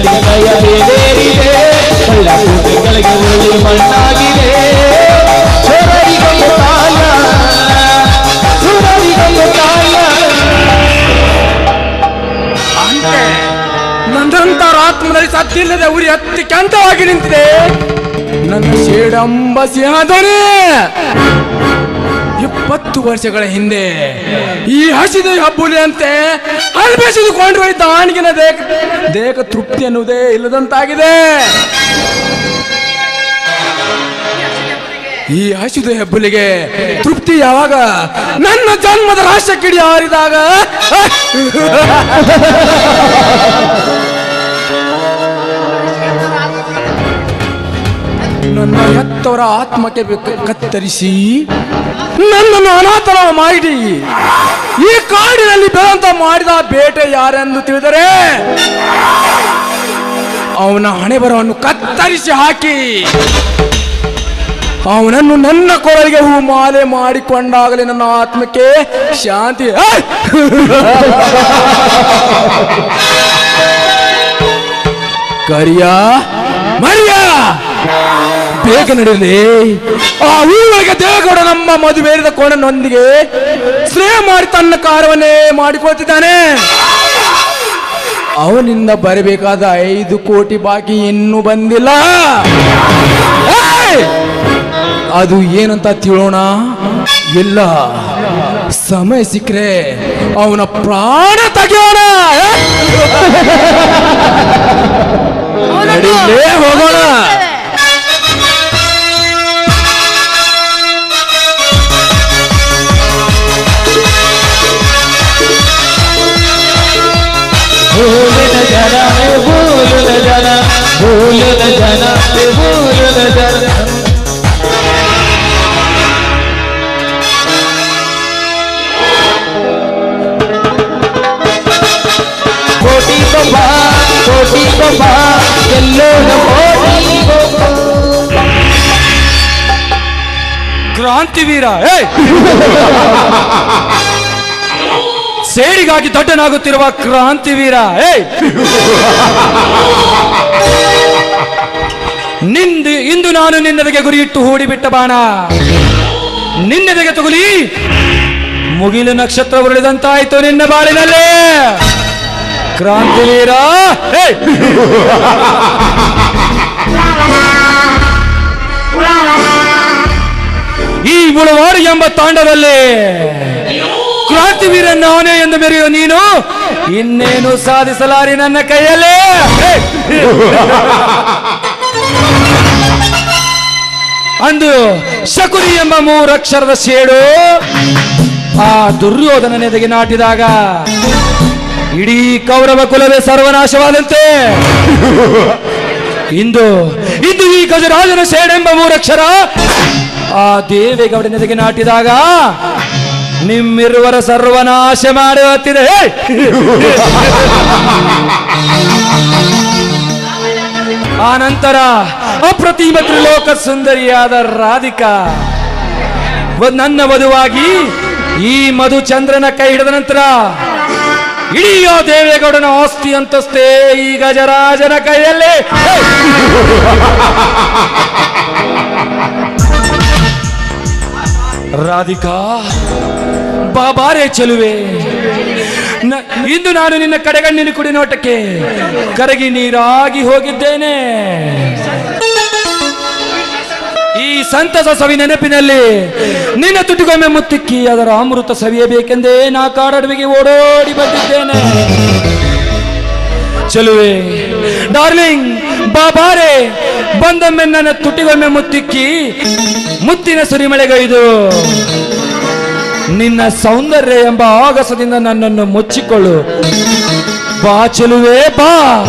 ನಲ್ಲಿ ನಯ ಬೇರೇರಿದೆ ಕಳ್ಳ ಕೂಟಗಳಿಗೆ ಒಳ್ಳೆ ಮಣ್ಣಾಗಿದೆ. ಆತ್ಮದಲ್ಲಿ ಸತ್ತಿಲ್ಲದೆ ಉರಿ ಹತ್ತಿ ಕೆಂತವಾಗಿ ನಿಂತಿದೆ ನನ್ನ ಶೇಡಂಬ ಸಿಂಹದೊನೇ ಇಪ್ಪತ್ತು ವರ್ಷಗಳ ಹಿಂದೆ ಈ ಹಸಿದ ಹಬ್ಬುಲಿಯಂತೆ ಅಲ್ಬೇಸಿದುಕೊಂಡು ಹೋಯ್ತು ಆಣಿಗಿನ ದೇಹ ದೇಹ ತೃಪ್ತಿ ಅನ್ನುವುದೇ ಇಲ್ಲದಂತಾಗಿದೆ. ಈ ಹಸಿದು ಹೆಬ್ಬುಲಿಗೆ ತೃಪ್ತಿ ಯಾವಾಗ? ನನ್ನ ಜನ್ಮದ ರಾಷ್ಟ್ರ ಕಿಡಿ ಹಾರಿದಾಗ. ನನ್ನ ಆತ್ಮಕ್ಕೆ ಕತ್ತರಿಸಿ, ನನ್ನನ್ನು ಅನಾಥರ ಮಾಡಿ. ಈ ಕಾಡಿನಲ್ಲಿ ಬೆಳಂತ ಮಾಡಿದ ಬೇಟೆ ಯಾರೆಂದು ತಿಳಿದರೆ, ಅವನ ಹಣೆಬರವನ್ನು ಕತ್ತರಿಸಿ ಹಾಕಿ, ಅವನನ್ನು ನನ್ನ ಕೊರಳಿಗೆ ಹೂ ಮಾಲೆ ಮಾಡಿಕೊಂಡಾಗಲೇ ನನ್ನ ಆತ್ಮಕ್ಕೆ ಶಾಂತಿ! ಕರಿಯ! ಬೇಗ ನಡೆಯಲಿ ಆ ಊರಿಗೆ ದೇವಗೌಡ ನಮ್ಮ ಮದುವೆರಿದ ಕೋಣನೊಂದಿಗೆ ಸ್ನೇಹ ಮಾಡಿ ತನ್ನ ಕಾರವನ್ನೇ ಮಾಡಿಕೊಳ್ತಿದ್ದಾನೆ. ಅವನಿಂದ ಬರಬೇಕಾದ ಐದು ಕೋಟಿ ಬಾಕಿ ಇನ್ನೂ ಬಂದಿಲ್ಲ! ಅದು ಏನಂತ ತಿಳೋಣ? ಇಲ್ಲ. ಸಮಯ ಸಿಕ್ಕರೆ ಅವನ ಪ್ರಾಣ ತೆಗೆಯೋಣ. ನಡೀಲೇ जाना भूल न भूल न जाना भूल न कोटी को क्रांतिवीरा ಸೇಡಿಗಾಗಿ ದೊಡ್ಡನಾಗುತ್ತಿರುವ ಕ್ರಾಂತಿವೀರ, ಏಯ್! ನಿಂದು, ಇಂದು ನಾನು ನಿನ್ನದಕ್ಕೆ ಗುರಿಯಿಟ್ಟು ಹೂಡಿಬಿಟ್ಟ ಬಾಣ. ನಿನ್ನೆದೆಗೆ ತಗುಲಿ ಮುಗಿಲು ನಕ್ಷತ್ರ ಉರುಳಿದಂತಾಯ್ತು ನಿನ್ನ ಬಾಳಿನಲ್ಲೇ. ಕ್ರಾಂತಿವೀರ! ಈ ಮುಳವಾಡು ಎಂಬ ತಾಂಡದಲ್ಲಿ ಕ್ರಾಂತಿವೀರ ನಾನೇ ಎಂದು ಮೆರೆಯೋ ನೀನು? ಇನ್ನೇನು ಸಾಧಿಸಲಾರಿ ನನ್ನ ಕೈಯಲ್ಲಿ? ಅಂದು ಶಕುನಿ ಎಂಬ ಮೂರಕ್ಷರದ ಸೇಡು ಆ ದುರ್ಯೋಧನನೆದೆಗೆ ನಾಟಿದಾಗ ಇಡೀ ಕೌರವ ಕುಲವೇ ಸರ್ವನಾಶವಾದಂತೆ. ಇಂದು ಇಂದು ಈ ಗಜರಾಜನ ಸೇಡೆಂಬ ಮೂರಕ್ಷರ ಆ ದೇವೇಗೌಡನೆದೆಗೆ ನಾಟಿದಾಗ ನಿಮ್ಮಿರುವರ ಸರ್ವನಾಶ ಮಾಡುವತ್ತಿದೆ ಆ ನಂತರ ಅಪ್ರತಿಮ ತ್ರಿಲೋಕ ಸುಂದರಿಯಾದ ರಾಧಿಕಾ ನನ್ನ ವಧುವಾಗಿ ಈ ಮಧುಚಂದ್ರನ ಕೈ ಹಿಡಿದ ನಂತರ ಇಡೀ ದೇವೇಗೌಡನ ಆಸ್ತಿ ಅಂತಸ್ತೇ ಈ ಗಜರಾಜನ ಕೈಯಲ್ಲಿ ರಾಧಿಕಾ ಬಾಬಾರೆ ಚೆಲುವೆ. ಇಂದು ನಾನು ನಿನ್ನ ಕಡೆಗಣ್ಣಿನ ಕುಡಿ ನೋಟಕ್ಕೆ ಕರಗಿ ನೀರಾಗಿ ಹೋಗಿದ್ದೇನೆ. ಈ ಸಂತಸ ಸವಿ ನೆನಪಿನಲ್ಲಿ ನಿನ್ನ ತುಟಿಗೊಮ್ಮೆ ಮುತ್ತಿಕ್ಕಿ ಅದರ ಅಮೃತ ಸವಿಯಬೇಕೆಂದೇ ನಾ ಕಾಡಡುವಿಗೆ ಓಡೋಡಿ ಬಂದಿದ್ದೇನೆ. ಚೆಲುವೆ, ಡಾರ್ಲಿಂಗ್, ಬಾಬಾರೆ, ಬಂದೊಮ್ಮೆ ನನ್ನ ತುಟಿಗೊಮ್ಮೆ ಮುತ್ತಿಕ್ಕಿ ಮುತ್ತಿನ ಸುರಿಮಳೆಗೈದು ನಿನ್ನ ಸೌಂದರ್ಯ ಎಂಬ ಆಗಸದಿಂದ ನನ್ನನ್ನು ಮುಚ್ಚಿಕೊಳ್ಳು. ಬಾ ಚೆಲುವೇ ಬಾ.